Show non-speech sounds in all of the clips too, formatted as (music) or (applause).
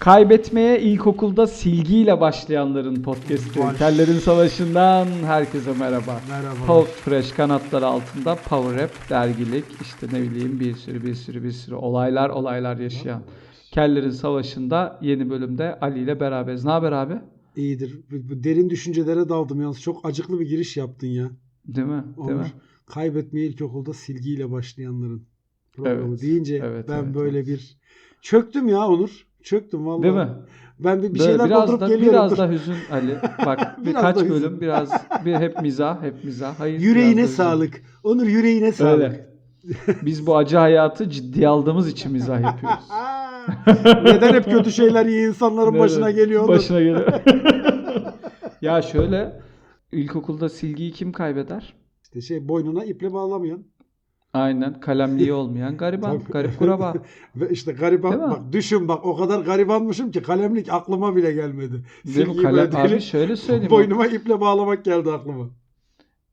Kaybetmeye ilkokulda silgiyle başlayanların podcast'i. Baş- Kellerin Savaşı'ndan herkese merhaba. Merhaba. Post Fresh kanatları altında Power Rap, dergilik, işte ne bileyim bir sürü bir sürü bir sürü olaylar olaylar yaşayan. Kellerin Savaşı'nda yeni bölümde Ali ile beraberiz. Ne haber abi? İyidir. Bu- Derin düşüncelere daldım yalnız. Çok acıklı bir giriş yaptın ya. Değil mi? Değil Onur. mi? Kaybetmeye ilkokulda silgiyle başlayanların programı Evet. deyince Evet, ben evet, böyle bir çöktüm ya Onur. Çöktüm vallahi. Değil mi? Ben bir, bir şeyler biraz doldurup da geliyorum. biraz dur. da hüzün Ali. Bak (laughs) birkaç hüzün. bölüm biraz bir hep mizah, hep mizah. Hayır. Yüreğine hüzün. sağlık. Onur yüreğine sağlık. Öyle. Biz bu acı hayatı ciddiye aldığımız için mizah yapıyoruz. (laughs) Neden hep kötü şeyler iyi insanların Evet, başına geliyor Onur? Başına geliyor. (laughs) ya şöyle ilkokulda silgiyi kim kaybeder? İşte şey boynuna iple bağlamayan. Aynen kalemliği olmayan gariban, garip kuraba. (laughs) Ve işte gariban Değil mi? bak düşün bak o kadar garibanmışım ki kalemlik aklıma bile gelmedi. Değil mi? Kalem, böyle abi şöyle söyleyeyim. boynuma iple bağlamak geldi aklıma.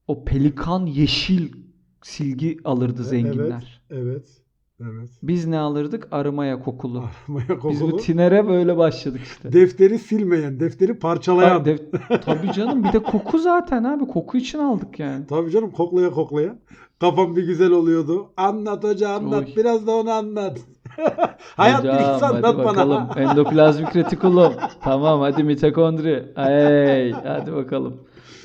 O pelikan yeşil silgi alırdı zenginler. Evet. Evet. Biz ne alırdık? Arımaya kokulu. Armaya Biz bu kokulu. tinere böyle başladık işte. Defteri silmeyen, defteri parçalayan. Ay, def- (laughs) Tabii canım bir de koku zaten abi. Koku için aldık yani. Tabii canım koklaya koklaya. Kafam bir güzel oluyordu. Anlat hoca anlat. Oy. Biraz da onu anlat. (laughs) Hayat Hocam, bilgisi hadi anlat bakalım. bana. (laughs) Endoplazmik retikulum. tamam hadi mitokondri. Hey, hadi bakalım.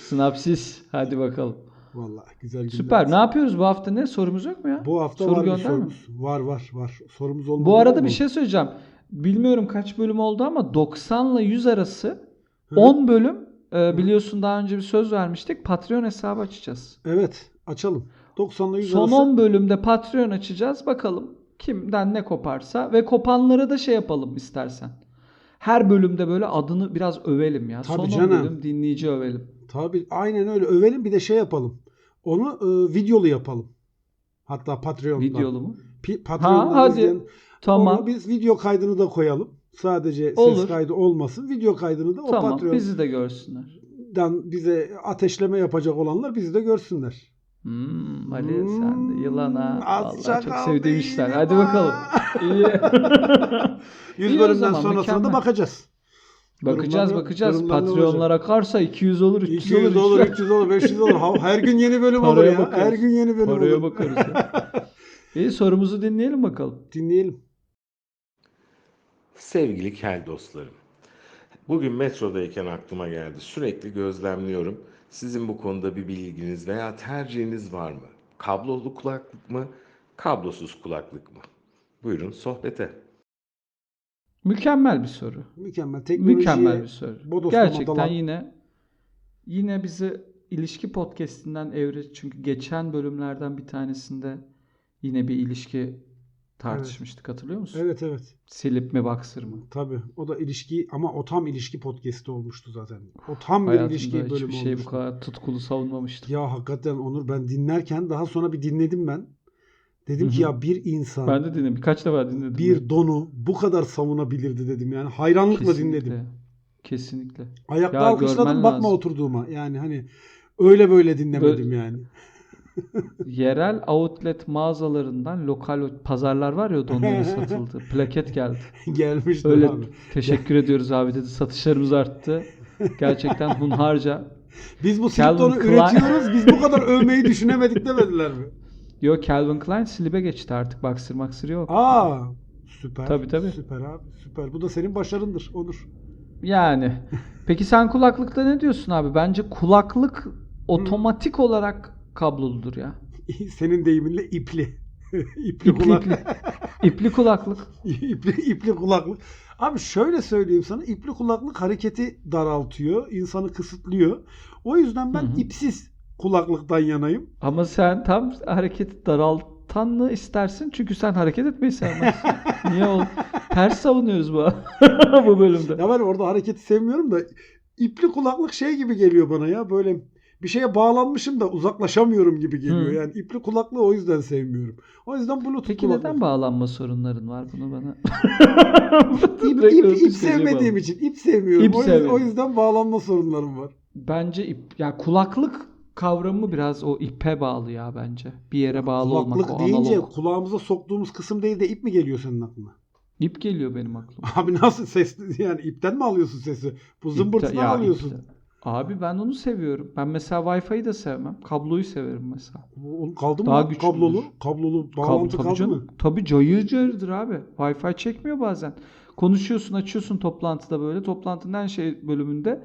Sinapsis. Hadi bakalım. Vallahi güzel günler. Süper. Ne yapıyoruz bu hafta ne? Sorumuz yok mu ya? Bu hafta Soru var bir sorumuz. Var var var. Sorumuz olmadı. Bu arada mı? bir şey söyleyeceğim. Bilmiyorum kaç bölüm oldu ama 90 ile 100 arası Hı. 10 bölüm e, biliyorsun daha önce bir söz vermiştik. Patreon hesabı açacağız. Evet açalım. 90'la 100 Son arası. 10 bölümde Patreon açacağız. Bakalım kimden ne koparsa ve kopanlara da şey yapalım istersen. Her bölümde böyle adını biraz övelim ya. Tabii Son 10 canım. bölüm dinleyici övelim. Tabii aynen öyle. Övelim bir de şey yapalım. Onu e, videolu yapalım. Hatta Patreon'dan. Videolu mu? Pi- Patreon'dan Ha, hadi. izleyen- Tamam. Onu biz video kaydını da koyalım. Sadece Olur. ses kaydı olmasın. Video kaydını da o Tamam. Patreon'dan Bizi de görsünler. bize ateşleme yapacak olanlar bizi de görsünler. Hmm, Ali sen de yılan ha. Hmm, az Vallahi çok sevdiğim işler. Hadi ha. bakalım. (laughs) İyi. (laughs) 100 İyi o bölümden zaman, sonrasına da mükemmel. bakacağız. bakacağız Durumlar- bakacağız. durumlar ne Patreonlar akarsa 200 olur, 300, 200 olur. olur, 300 300 olur, 500 olur. Ha- Her gün yeni bölüm olur Paraya ya. bakarız. Her gün yeni bölüm Oraya olur. bakarız ya. (laughs) İyi sorumuzu dinleyelim bakalım. Dinleyelim. Sevgili kel dostlarım. Bugün metrodayken aklıma geldi. Sürekli gözlemliyorum. Sizin bu konuda bir bilginiz veya tercihiniz var mı? Kablolu kulaklık mı? Kablosuz kulaklık mı? Buyurun sohbete. Mükemmel bir soru. Mükemmel. Teknolojiye Mükemmel bir soru. Gerçekten dalan- yine yine bizi ilişki podcastinden evre çünkü geçen bölümlerden bir tanesinde yine bir ilişki tartışmıştık hatırlıyor musun? Evet evet. Silip mi baksır mı? Tabii. O da ilişki ama o tam ilişki podcast'i olmuştu zaten. O tam bir ilişki bölümü şey bu olmuştu. kadar tutkulu savunmamıştım. Ya hakikaten Onur ben dinlerken daha sonra bir dinledim ben. Dedim Hı ki ya bir insan Ben de dinledim. Birkaç defa dinledim. bir donu bu kadar savunabilirdi dedim yani. Hayranlıkla Kesinlikle. dinledim. Kesinlikle. Ayakta Ya alkışladım bakma lazım. oturduğuma. Yani hani öyle böyle dinlemedim Böyle- yani. Yerel outlet mağazalarından lokal pazarlar var ya donların (laughs) satıldığı. Plaket geldi. Gelmişti Öyle abi. teşekkür ediyoruz abi dedi. Satışlarımız arttı. Gerçekten hunharca. Biz bu Calvin sliptonu Klein- üretiyoruz. Biz bu kadar övmeyi düşünemedik demediler mi? Yo Calvin Klein slibe geçti artık. Baksır maksır yok. Aa süper. Tabii, tabii. Süper abi. Süper. Bu da senin başarındır Onur. Yani. Peki sen kulaklıkta ne diyorsun abi? Bence kulaklık otomatik olarak kabloludur ya. (laughs) Senin deyiminle ipli. (laughs) ipli, İpli kulak. ipli. İpli kulaklık. (laughs) ipli, ipli kulaklık. Abi şöyle söyleyeyim sana. ipli kulaklık hareketi daraltıyor. insanı kısıtlıyor. O yüzden ben Hı hı. ipsiz kulaklıktan yanayım. Ama sen tam hareketi daraltan mı istersin? Çünkü sen hareket etmeyi sevmezsin. Niye o? Ters savunuyoruz bu bu bölümde. Ya ben orada hareketi sevmiyorum da ipli kulaklık şey gibi geliyor bana ya. Böyle bir şeye bağlanmışım da uzaklaşamıyorum gibi geliyor. Hı. Yani ipli kulaklığı o yüzden sevmiyorum. O yüzden Bluetooth Peki kulaklık. neden bağlanma sorunların var bunu bana? (laughs) İp, ip, ip geliyor sevmediğim bana. için. ip sevmiyorum. İp o, yüzden, o yüzden bağlanma sorunlarım var. Bence ip, ya kulaklık kavramı biraz o ipe bağlı ya bence. Bir yere bağlı olmak Kulaklık o deyince analog. kulağımıza soktuğumuz kısım değil de ip mi geliyor senin aklına? İp geliyor benim aklıma. Abi nasıl sesli yani ipten mi alıyorsun sesi? Bu zımbırtıdan alıyorsun. ipte. Abi ben onu seviyorum. Ben mesela Wi-Fi'yi de sevmem. Kabloyu severim mesela. Kaldı mı? Daha lan? güçlüdür. kablolu, kablolu Kablo bağlantı tabii kaldı canım. mı? Tabii cayır cayırdır abi. Wi-Fi çekmiyor bazen. Konuşuyorsun, açıyorsun toplantıda böyle. Toplantının en şey bölümünde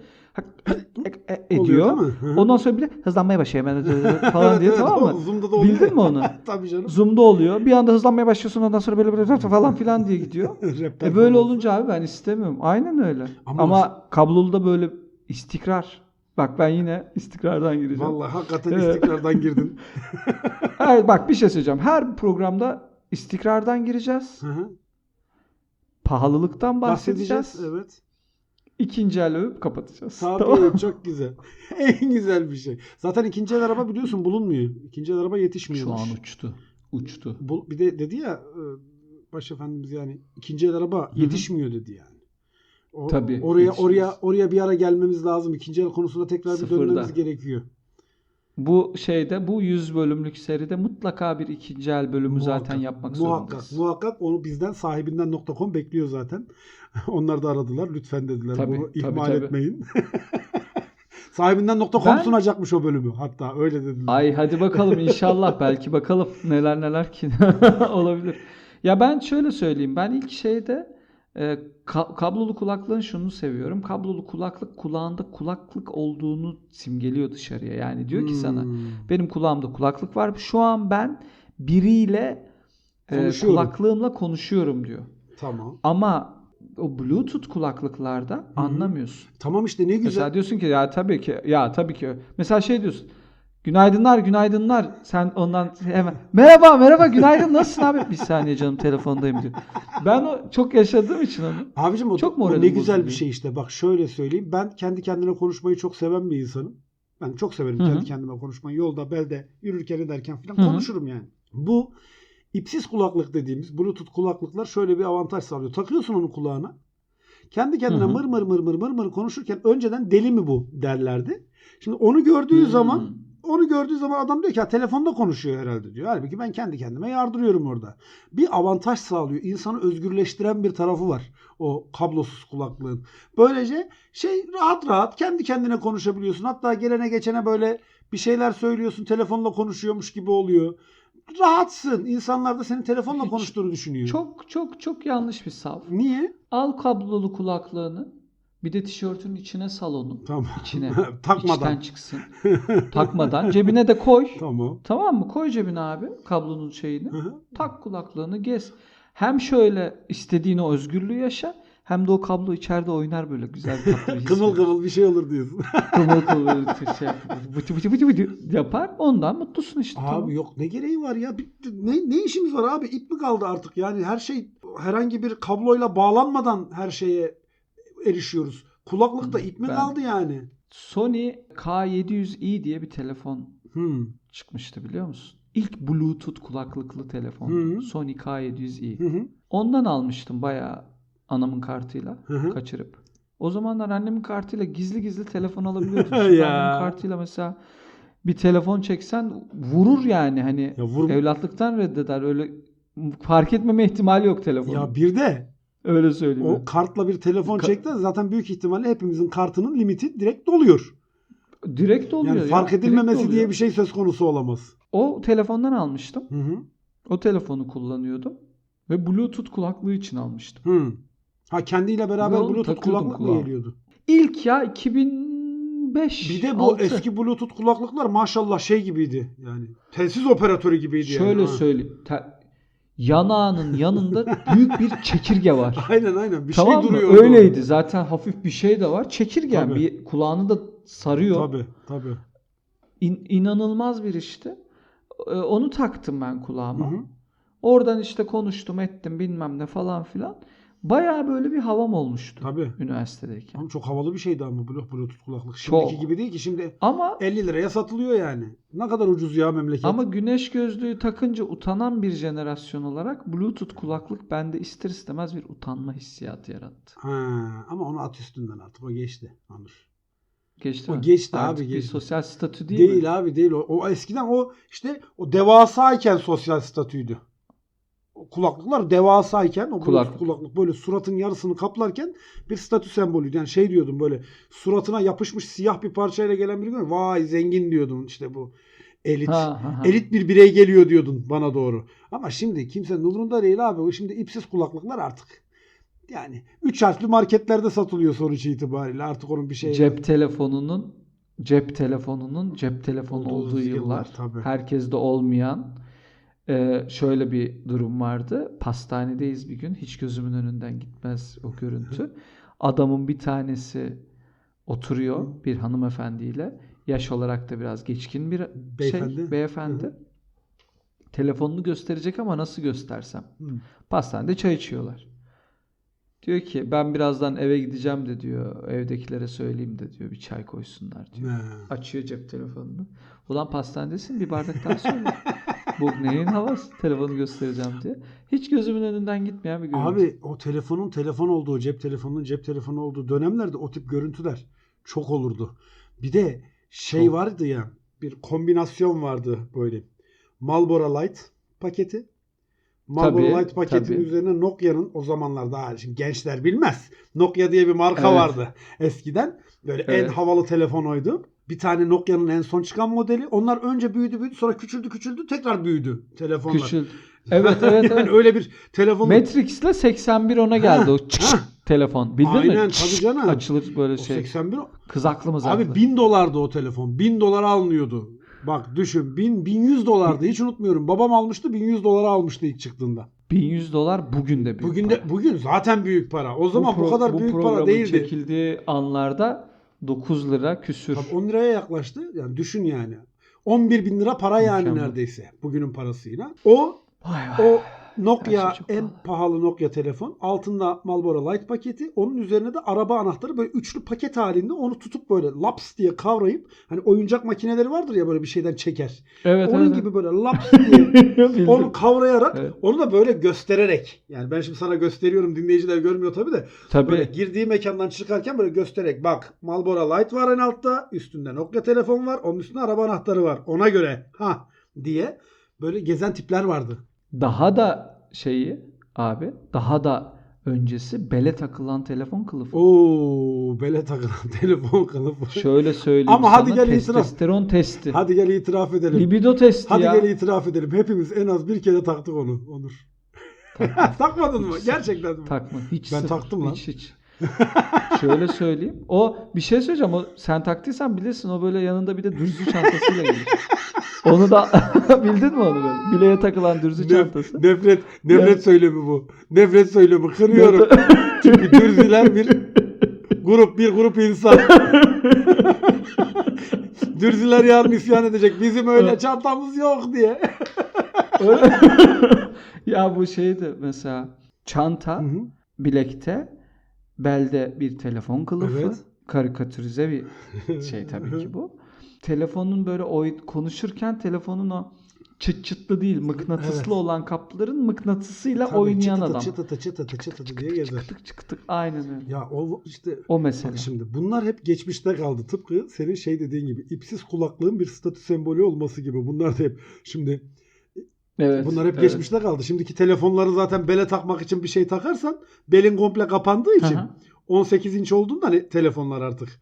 Oluyor ediyor. Ondan sonra bir de hızlanmaya başlıyor hemen falan diye (laughs) tamam mı? Zoom'da da oluyor. Bildin mi onu? (laughs) Tabii canım. Zoom'da oluyor. Bir anda hızlanmaya başlıyorsun ondan sonra böyle böyle falan filan diye gidiyor. (laughs) E böyle olunca abi ben istemiyorum. Aynen öyle. Ama- Ama, kablolu da böyle istikrar. Bak ben yine istikrardan gireceğim. Vallahi hakikaten Evet. istikrardan girdin. (laughs) Her, bak bir şey söyleyeceğim. Her programda istikrardan gireceğiz. Hı hı. Pahalılıktan bahsedeceğiz. Bahsedeceğiz. Evet. İkinci el övüp kapatacağız. Tabii Tamam. çok güzel. (laughs) en güzel bir şey. Zaten ikinci el araba biliyorsun bulunmuyor. İkinci el araba yetişmiyor. Şu an uçtu. Uçtu. Bu, bir de dedi ya e, başefendimiz yani ikinci el araba hı. yetişmiyor dedi yani. O- Tabii, Oraya yetişmez. oraya oraya bir ara gelmemiz lazım. İkinci el konusunda tekrar bir Sıfırda. dönmemiz gerekiyor. Bu şeyde bu 100 bölümlük seride mutlaka bir ikinci el bölümü zaten Muhakkak, yapmak muhakkak, zorundayız. Muhakkak onu bizden sahibinden.com bekliyor zaten. (laughs) Onlar da aradılar. Lütfen dediler. Tabii, Bunu tabii, ihmal tabii. etmeyin. (laughs) sahibinden.com Ben- sunacakmış o bölümü. Hatta öyle dediler. Ay hadi bakalım inşallah (laughs) belki bakalım neler neler ki olabilir. Ya ben şöyle söyleyeyim. Ben ilk şeyde e, ka- kablolu kulaklığın şunu seviyorum. Kablolu kulaklık kulağında kulaklık olduğunu simgeliyor dışarıya. Yani diyor ki sana Hmm. benim kulağımda kulaklık var. Şu an ben biriyle e, kulaklığımla konuşuyorum diyor. Tamam. Ama o Bluetooth kulaklıklarda anlamıyorsun. Tamam işte ne güzel. Mesela diyorsun ki ya tabii ki ya tabii ki. Mesela şey diyorsun. Günaydınlar, günaydınlar. Sen ondan hemen merhaba, merhaba, günaydın. Nasılsın abi? Bir saniye canım telefondayım diyor. Ben o çok yaşadığım için onu. Abicim o, Çok o ne güzel bir şey işte. Bak şöyle söyleyeyim. Ben kendi kendine konuşmayı çok seven bir insanım. Ben çok severim Hı hı. kendi kendime konuşmayı. Yolda, belde, yürürken ederken falan Hı hı. konuşurum yani. Bu ipsiz kulaklık dediğimiz Bluetooth kulaklıklar şöyle bir avantaj sağlıyor. Takıyorsun onu kulağına. Kendi kendine Hı hı. mır mır mır mır mır mır konuşurken önceden deli mi bu derlerdi. Şimdi onu gördüğü zaman Hmm. Onu gördüğü zaman adam diyor ki "Ha, telefonda konuşuyor herhalde diyor. Halbuki ben kendi kendime yardırıyorum orada. Bir avantaj sağlıyor. İnsanı özgürleştiren bir tarafı var o kablosuz kulaklığın. Böylece şey rahat rahat kendi kendine konuşabiliyorsun. Hatta gelene geçene böyle bir şeyler söylüyorsun. Telefonla konuşuyormuş gibi oluyor. Rahatsın. İnsanlar da senin telefonla konuştuğunu düşünüyor. Çok çok çok yanlış bir sav. Niye? Al kablolu kulaklığını. Bir de tişörtünün içine sal onu. Tamam. İçine. (laughs) Takmadan. İçten çıksın. Takmadan. Cebine de koy. (laughs) Tamam. Tamam mı? Koy cebine abi kablonun şeyini. Tak kulaklığını gez. Hem şöyle istediğin o özgürlüğü yaşa hem de o kablo içeride oynar böyle güzel bir tatlı verir. kımıl bir şey olur diyorsun. (laughs) Kımıl böyle şey yapar. Bıtı bıtı bıtı bıtı yapar. Ondan mutlusun işte. Abi tamam. yok ne gereği var ya? Ne, ne işimiz var abi? İp mi kaldı artık? Yani her şey herhangi bir kabloyla bağlanmadan her şeye erişiyoruz. Kulaklıkta ip mi Ben- kaldı yani? Sony K700i diye bir telefon Hmm. çıkmıştı biliyor musun? İlk Bluetooth kulaklıklı telefon. Hı. Sony K700i. Hı hı. Ondan almıştım bayağı anamın kartıyla hı. kaçırıp. O zamanlar annemin kartıyla gizli gizli telefon (laughs) alabiliyordun. Şimdi annemin kartıyla mesela bir telefon çeksen vurur yani hani Ya vur- evlatlıktan reddeder öyle fark etmeme ihtimali yok telefonun. Ya bir de öyle söyleyeyim. o kartla bir telefon Ka- çekti zaten büyük ihtimalle hepimizin kartının limiti direkt doluyor. Direkt oluyor Yani ya, fark edilmemesi diye bir şey söz konusu olamaz. O telefondan almıştım. Hı hı. O telefonu kullanıyordum. Ve Bluetooth kulaklığı için almıştım. Hı. Ha kendiyle beraber onu Bluetooth kulaklık mı geliyordu? İlk ya 2005 Bir de bu 6. eski Bluetooth kulaklıklar maşallah şey gibiydi. Yani telsiz operatörü gibiydi yani. Şöyle Ha. söyleyeyim. Te- yanağının yanında büyük bir çekirge var. (laughs) Aynen aynen bir tamam şey mı? duruyor. Öyleydi. Zaten hafif bir şey de var. Çekirgen Tabii. bir kulağını da sarıyor. Tabii tabii. İn- inanılmaz bir işte. Ee, onu taktım ben Hı kulağıma. hı. Oradan işte konuştum ettim bilmem ne falan filan. Bayağı böyle bir havam olmuştu Tabii. üniversitedeyken. Ama çok havalı bir şeydi ama Bluetooth kulaklık. Şimdiki Çok. gibi değil ki şimdi Ama 50 liraya satılıyor yani. Ne kadar ucuz ya memleket. ama güneş gözlüğü takınca utanan bir jenerasyon olarak Bluetooth kulaklık bende ister istemez bir utanma hissiyatı yarattı. Ha, ama onu at üstünden artık o geçti. Anır. Geçti O mi? geçti Artık abi, bir geçti. sosyal statü değil, Değil, mi? abi değil. O, o eskiden o işte o devasayken sosyal statüydü. Kulaklıklar devasayken o Kulaklık. kulaklık. böyle suratın yarısını kaplarken bir statü sembolüydü. Yani şey diyordum böyle suratına yapışmış siyah bir parçayla gelen biri görüyor. Vay zengin diyordun işte bu elit. Ha, ha, ha. Elit bir birey geliyor diyordun bana doğru. Ama şimdi kimsenin umurunda değil abi. O şimdi ipsiz kulaklıklar artık. Yani üç harfli marketlerde satılıyor sonuç itibariyle. Artık onun bir şey Cep telefonunun cep telefonunun cep telefonu Olduğu olduğu yıllar, yıllar. tabii. Herkeste olmayan e, şöyle bir durum vardı. Pastanedeyiz bir gün. Hiç gözümün önünden gitmez o görüntü. Adamın bir tanesi oturuyor bir hanımefendiyle. Yaş olarak da biraz geçkin bir Beyefendi. şey beyefendi. Telefonunu gösterecek ama nasıl göstersem. Hı. Pastanede çay içiyorlar. Diyor ki ben birazdan eve gideceğim de diyor. Evdekilere söyleyeyim de diyor bir çay koysunlar diyor. Açıyor cep telefonunu. Ulan pastanedesin bir bardak daha söyle. (laughs) Bu neyin havası? Telefonu göstereceğim diye. Hiç gözümün önünden gitmeyen bir görüntü. Abi o telefonun telefon olduğu, cep telefonunun cep telefonu olduğu dönemlerde o tip görüntüler çok olurdu. Bir de şey Çok. vardı ya, bir kombinasyon vardı böyle. Marlboro Light paketi. Marlboro Tabii, Light paketin tabii. üzerine Nokia'nın o zamanlar daha şimdi gençler bilmez. Nokia diye bir marka Evet. vardı eskiden. Böyle en Evet. havalı telefon oydu. Bir tane Nokia'nın en son çıkan modeli. Onlar önce büyüdü büyüdü sonra küçüldü küçüldü tekrar büyüdü telefonlar. Küçül. Evet evet (laughs) yani evet. öyle bir telefon. Matrix'le 81 ona geldi o çık ha. telefon. Bildin Aynen mi? tabii canım. Açılır böyle O şey. 81 Kızaklı mızaklı. Abi 1000 dolardı o telefon. 1000 dolara alınıyordu. Bak düşün 1000 1100 dolardı hiç unutmuyorum. Babam almıştı 1100 dolara almıştı ilk çıktığında. 1100 dolar bugün de büyük Bugün para. de bugün zaten büyük para. O zaman bu, pro- kadar büyük para değildi. çekildiği anlarda 9 lira küsür. Tabii 10 liraya yaklaştı. Yani düşün yani. 11 bin lira para yani Mükemmel. neredeyse bugünün parasıyla. O Vay vay. o Nokia en pahalı. pahalı Nokia telefon. Altında Marlboro Light paketi. Onun üzerine de araba anahtarı böyle üçlü paket halinde onu tutup böyle laps diye kavrayıp hani oyuncak makineleri vardır ya böyle bir şeyden çeker. Evet Onun evet. gibi böyle laps (laughs) diye onu kavrayarak Evet. onu da böyle göstererek yani ben şimdi sana gösteriyorum dinleyiciler görmüyor tabii de Tabii. böyle girdiği mekandan çıkarken böyle göstererek bak Marlboro Light var en altta üstünde Nokia telefon var onun üstünde araba anahtarı var ona göre ha diye böyle gezen tipler vardı. Daha da şeyi abi daha da öncesi bele takılan telefon kılıfı. Oo bele takılan (laughs) telefon kılıfı. Şöyle söyleyeyim Ama hadi sana gel itiraf. testosteron testi. Hadi gel itiraf edelim. Libido testi Hadi ya. gel itiraf edelim. Hepimiz en az bir kere taktık onu Onur. (laughs) Takmadın mı? Gerçekten mi? Takma. Hiç Ben sıfır. taktım lan. Hiç hiç. (laughs) Şöyle söyleyeyim. O bir şey söyleyeceğim. O sen taktıysan bilirsin. O böyle yanında bir de dürzü çantasıyla gelir. Onu da (laughs) bildin mi onu böyle? Bileğe takılan dürzü Nef- çantası. nefret nefret Yani- söylemi bu. Nefret söylemi kırıyorum. (laughs) Çünkü dürziler bir grup bir grup insan. Dürziler yarın isyan edecek. Bizim öyle çantamız yok diye. Ya bu şeydi mesela çanta Hı hı. bilekte belde bir telefon kılıfı Evet. karikatürize bir (laughs) şey tabii ki bu. Telefonun böyle oy konuşurken telefonun o çıt çıtlı değil mıknatıslı Evet. olan kapların mıknatısıyla Tabii oynayan çıtıtı, adam. Çıtıtı çıtıtı çıtıtı diye gezer. Çıktık çıktık aynen öyle. Ya o işte O mesele. Şimdi bunlar hep geçmişte kaldı. Tıpkı senin şey dediğin gibi ipsiz kulaklığın bir statü sembolü olması gibi. Bunlar da hep şimdi Evet. bunlar hep evet. geçmişte kaldı. Şimdiki telefonları zaten bele takmak için bir şey takarsan belin komple kapandığı için hı. 18 inç olduğunda hani telefonlar artık. (laughs)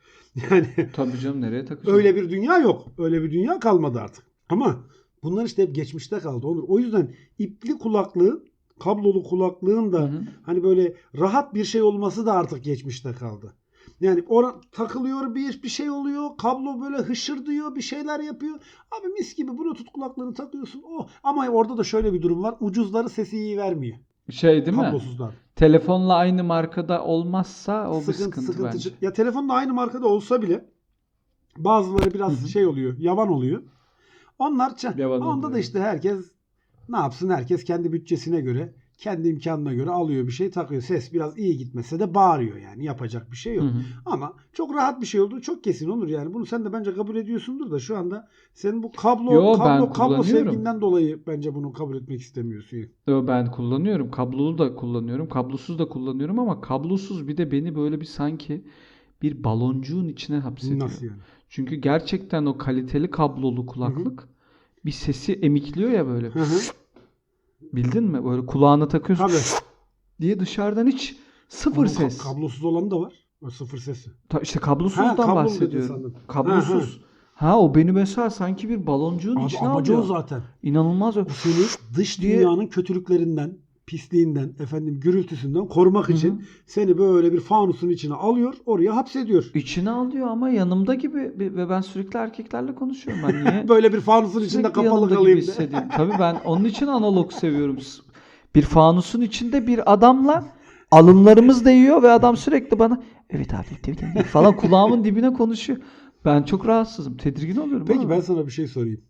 Yani Tabii canım nereye takacağım? öyle bir dünya yok. Öyle bir dünya kalmadı artık. Ama bunlar işte hep geçmişte kaldı. Onur. O yüzden ipli kulaklığın, kablolu kulaklığın da Hı hı. hani böyle rahat bir şey olması da artık geçmişte kaldı. Yani ona takılıyor bir bir şey oluyor. Kablo böyle hışır diyor, bir şeyler yapıyor. Abi mis gibi bluetooth kulaklığını takıyorsun. Oh. Ama orada da şöyle bir durum var. Ucuzları sesi iyi vermiyor. Şey değil mi? Kablosuzlar. Telefonla aynı markada olmazsa o bir sıkıntı, bence. çık- Ya telefon da aynı markada olsa bile bazıları biraz şey oluyor, yavan oluyor. Onlar ça- Yavan onda da oluyor. işte herkes ne yapsın? Herkes kendi bütçesine göre, kendi imkanına göre alıyor bir şey takıyor. Ses biraz iyi gitmese de bağırıyor yani. Yapacak bir şey yok. Hı hı. Ama çok rahat bir şey olduğu çok kesin olur yani. Bunu sen de bence kabul ediyorsundur da şu anda senin bu kablo Yo, kablo kablo sevginden dolayı bence bunu kabul etmek istemiyorsun. Yo, Ben kullanıyorum. Kablolu da kullanıyorum. Kablosuz da kullanıyorum ama kablosuz bir de beni böyle bir sanki bir baloncuğun içine hapsediyor. Nasıl yani? Çünkü gerçekten o kaliteli kablolu kulaklık bir sesi emikliyor ya böyle. Hı hı. Bildin mi? Böyle kulağına takıyorsun Tabii. diye dışarıdan hiç sıfır Onun ses. ka- kablosuz olanı da var. O sıfır sesi. Ta- işte kablosuzdan Ha, dedin bahsediyorum. Kablosuz. Ha, o beni mesela sanki bir baloncuğun Abi içine amacı o zaten. İnanılmaz. o. Seni dış Diye- dünyanın kötülüklerinden, pisliğinden, efendim gürültüsünden korumak Hı hı. için seni böyle bir fanusun içine alıyor, oraya hapsediyor. İçine alıyor ama yanımda gibi ve ben sürekli erkeklerle konuşuyorum. Ben niye? (laughs) Böyle bir fanusun içinde Sürekli kapalı yanımda gibi kalayım hissediyorum. Tabii ben onun için analog seviyorum. Bir fanusun içinde bir adamla alınlarımız değiyor ve adam sürekli bana evet abi evet, evet, evet" falan kulağımın dibine konuşuyor. Ben çok rahatsızım. Tedirgin oluyorum. Peki abi. ben sana bir şey sorayım.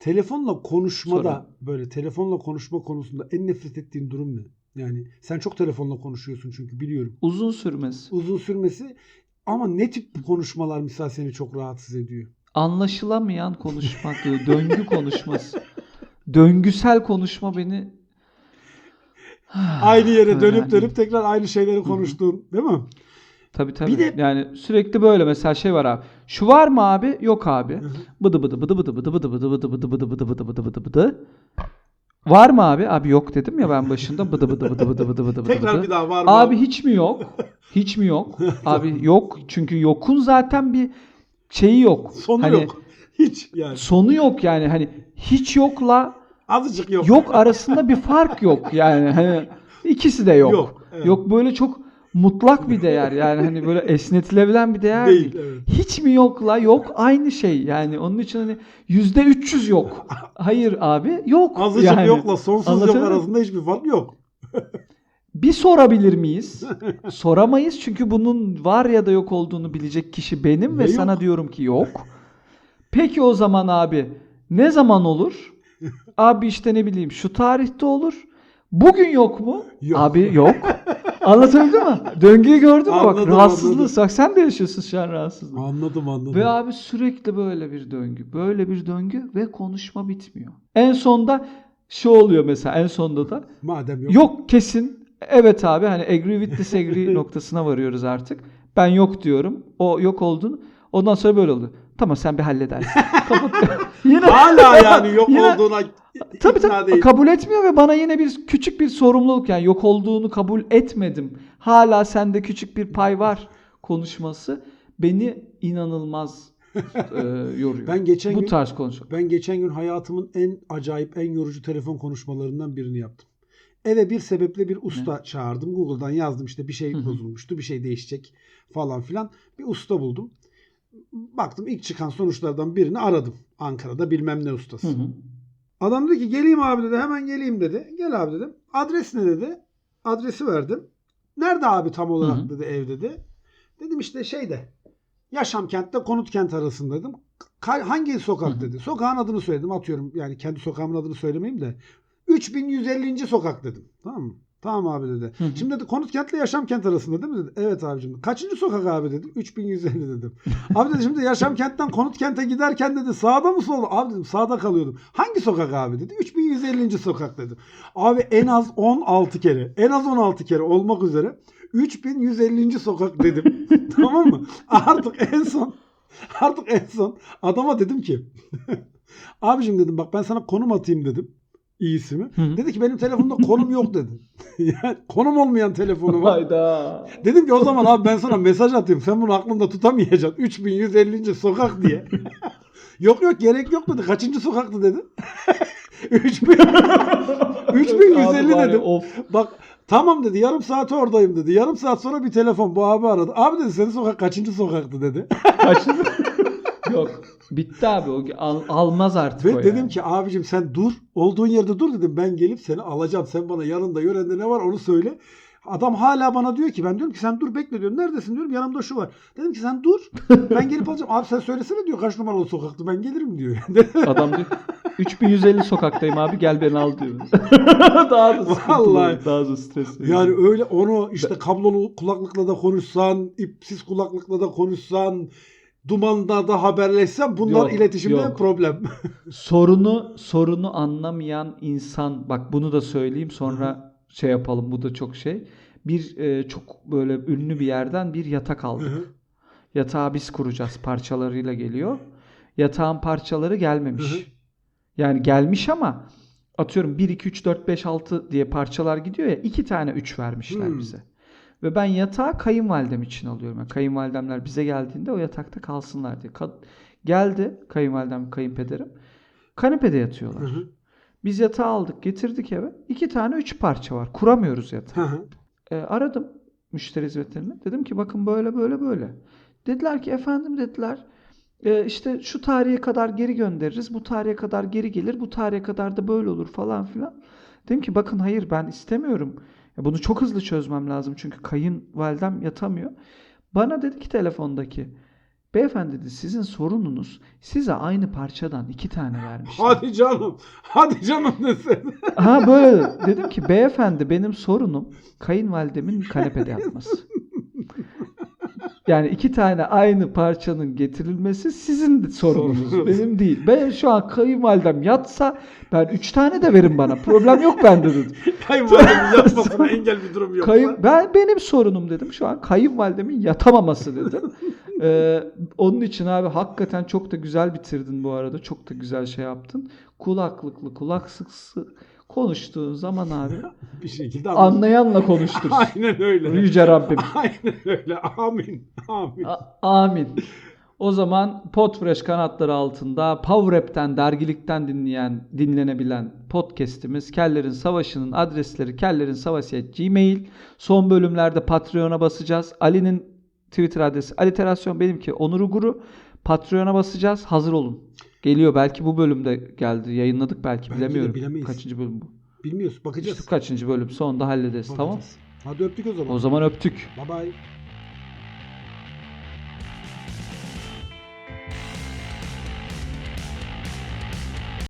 Telefonla konuşmada Sor abi. böyle telefonla konuşma konusunda en nefret ettiğin durum ne? Yani sen çok telefonla konuşuyorsun çünkü biliyorum. uzun sürmesi. Uzun sürmesi ama ne tip konuşmalar misal seni çok rahatsız ediyor? Anlaşılamayan konuşmak, döngü konuşması. Döngüsel konuşma beni Aynı yere dönüp dönüp tekrar aynı şeyleri konuştuğun, değil mi? Tabii tabii. Bir de- Yani sürekli böyle mesela şey var abi. Şu var mı abi? Yok abi. Bıdı bıdı bıdı bıdı bıdı bıdı bıdı bıdı bıdı bıdı bıdı bıdı bıdı bıdı bıdı. Var mı abi? Abi yok dedim ya ben başında bıdı bıdı bıdı bıdı bıdı bıdı Tekrar bıdı. bir daha var mı? Abi hiç mi yok? Hiç mi yok? Abi yok. Çünkü yokun zaten bir şeyi yok. Sonu Hani yok. Hiç yani. Sonu yok yani. Hani hiç yokla Azıcık yok. yok arasında bir fark yok. Yani hani ikisi de yok. Yok, Yok, böyle çok mutlak bir değer. Yani hani böyle (laughs) esnetilebilen bir değer Değil, değil. evet. Hiç mi yokla yok aynı şey. Yani onun için hani yüzde 300 yok. Hayır abi yok. Azıcık yani. yokla sonsuz yok arasında hiçbir fark yok. (laughs) Bir sorabilir miyiz? (laughs) Soramayız çünkü bunun var ya da yok olduğunu bilecek kişi benim ve Ve sana yok. diyorum ki yok. Peki o zaman abi ne zaman olur? Abi işte ne bileyim şu tarihte olur. Bugün yok mu? Yok. Abi yok. Anlatabildim mi? Döngüyü gördün mü? Bak Anladım, rahatsızlığı. anladım. Bak sen de yaşıyorsun şu an rahatsızlığı. Anladım anladım. Ve abi sürekli böyle bir döngü. Böyle bir döngü ve konuşma bitmiyor. En sonda şu oluyor mesela en sonda da Madem yok. Yok kesin. Evet abi hani agree with disagree (laughs) noktasına varıyoruz artık. Ben yok diyorum. O yok olduğunu. Ondan sonra böyle oldu. Tamam sen bir halledersin. (laughs) Kapat. (laughs) yine Hala yani yok Yine- olduğuna tabii ikna tabii değil. kabul etmiyor ve bana yine bir küçük bir sorumluluk yani yok olduğunu kabul etmedim. Hala sende küçük bir pay var konuşması beni inanılmaz e, (laughs) yoruyor. Ben geçen Bu gün tarz konuşma. ben geçen gün hayatımın en acayip, en yorucu telefon konuşmalarından birini yaptım. Eve bir sebeple bir usta çağırdım. Google'dan yazdım işte bir şey bozulmuştu, bir şey değişecek falan filan. Bir usta buldum. Baktım ilk çıkan sonuçlardan birini aradım. Ankara'da bilmem ne ustası. Hı hı. Adam dedi ki geleyim abi dedi. Hemen geleyim dedi. Gel abi dedim. Adres ne dedi. Adresi verdim. Nerede abi tam olarak Hı hı. dedi ev dedi. Dedim işte şeyde. Yaşam kentte konut kent arasında dedim. Hangi sokak Hı hı. dedi. Sokağın adını söyledim. Atıyorum yani kendi sokağımın adını söylemeyeyim de. 3150. sokak dedim. Tamam mı? Tamam abi dedi. Hı hı. Şimdi dedi konut kentle yaşam kent arasında değil mi dedi. Evet abicim. Kaçıncı sokak abi dedim. 3150 dedim. (laughs) Abi dedi şimdi yaşam kentten konut kente giderken dedi sağda mı solda? Abi dedim sağda kalıyordum. Hangi sokak abi dedi. 3150. sokak dedim. Abi en az 16 kere. En az 16 kere olmak üzere 3150. sokak dedim. (laughs) tamam mı? Artık en son artık en son adama dedim ki (laughs) abicim dedim bak ben sana konum atayım dedim. İyisi mi? Hı. Dedi ki benim telefonda konum yok dedi. (laughs) yani konum olmayan telefonu var. Hayda. Dedim ki o zaman abi ben sana mesaj atayım. Sen bunu aklında tutamayacaksın. 3150. sokak diye. (laughs) yok yok gerek yok dedi. Kaçıncı sokaktı dedi. (laughs) 3000 3150 Abi var ya, dedim. Of. Bak tamam dedi. Yarım saate oradayım dedi. Yarım saat sonra bir telefon bu abi aradı. Abi dedi senin sokak kaçıncı sokaktı dedi. Kaçıncı? Yok. Bitti abi. O al- almaz artık Ve o dedim yani. ki abicim sen dur. Olduğun yerde dur dedim. Ben gelip seni alacağım. Sen bana yanında yörende ne var onu söyle. Adam hala bana diyor ki ben diyorum ki sen dur bekle diyorum. Neredesin diyorum. Yanımda şu var. Dedim ki sen dur. Ben gelip alacağım. Abi sen söylesene diyor kaç numaralı sokaktı ben gelirim diyor. (laughs) Adam diyor 3150 sokaktayım abi gel beni al diyor. (laughs) daha da sıkıntılı. Vallahi. Daha da stresli. yani öyle onu işte kablolu kulaklıkla da konuşsan, ipsiz kulaklıkla da konuşsan, dumanda da haberleşsen bunlar Yok, iletişimde yok. problem. (laughs) sorunu sorunu anlamayan insan bak bunu da söyleyeyim sonra şey yapalım bu da çok şey. Bir e, çok böyle ünlü bir yerden bir yatak aldık. Yatağı biz kuracağız parçalarıyla geliyor. Yatağın parçaları gelmemiş. Yani gelmiş ama atıyorum 1 2 3 4 5 6 diye parçalar gidiyor ya iki tane 3 vermişler Hmm. bize. Ve ben yatağı kayınvalidem için alıyorum. Yani kayınvalidemler bize geldiğinde o yatakta kalsınlar diye. Kad- geldi kayınvalidem, kayınpederim. Kanepede yatıyorlar. Hı hı. Biz yatağı aldık, getirdik eve. İki tane üç parça var. Kuramıyoruz yatağı. Hı hı. E, aradım müşteri hizmetlerini. Dedim ki bakın böyle böyle böyle. Dediler ki efendim dediler e, işte şu tarihe kadar geri göndeririz. Bu tarihe kadar geri gelir. Bu tarihe kadar da böyle olur falan filan. Dedim ki bakın hayır ben istemiyorum. Bunu çok hızlı çözmem lazım. Çünkü kayınvalidem yatamıyor. Bana dedi ki telefondaki beyefendi dedi sizin sorununuz size aynı parçadan iki tane vermişler. Hadi canım. Hadi canım desin. Ha böyle dedim ki beyefendi benim sorunum kayınvalidemin kanepede yatması. (laughs) Yani iki tane aynı parçanın getirilmesi sizin sorununuz. Benim değil. Ben şu an kayınvalidem yatsa ben üç tane de verin bana. Problem yok bende dedim. (laughs) Kayınvalidemin yapmasına engel bir durum yoksa. Kayın, ben benim sorunum dedim. Şu an kayınvalidemin yatamaması dedim. (laughs) Ee, onun için abi hakikaten çok da güzel bitirdin bu arada. Çok da güzel şey yaptın. Kulaklıklı, kulaksız konuştuğun zaman abi (laughs) bir şekilde anlayanla (laughs) konuştursun. Aynen öyle. Yüce Rabbim. (laughs) Aynen öyle. Amin. Amin. A- Amin. O zaman Podfresh kanatları altında Power App'ten, dergilikten dinleyen, dinlenebilen podcast'imiz Kellerin Savaşı'nın adresleri Kellerin Savaşı Gmail. Son bölümlerde Patreon'a basacağız. Ali'nin Twitter adresi Aliterasyon benimki Onur Uguru. Patreon'a basacağız. Hazır olun. Geliyor. Belki bu bölümde geldi. Yayınladık belki. Belki Bilemiyorum. bilemeyiz. Kaçıncı bölüm bu? Bilmiyoruz. Bakacağız. İşte kaçıncı bölüm? Sonunda hallederiz. Tamam. Bakacağız. Hadi öptük o zaman. O zaman öptük. Bye bye.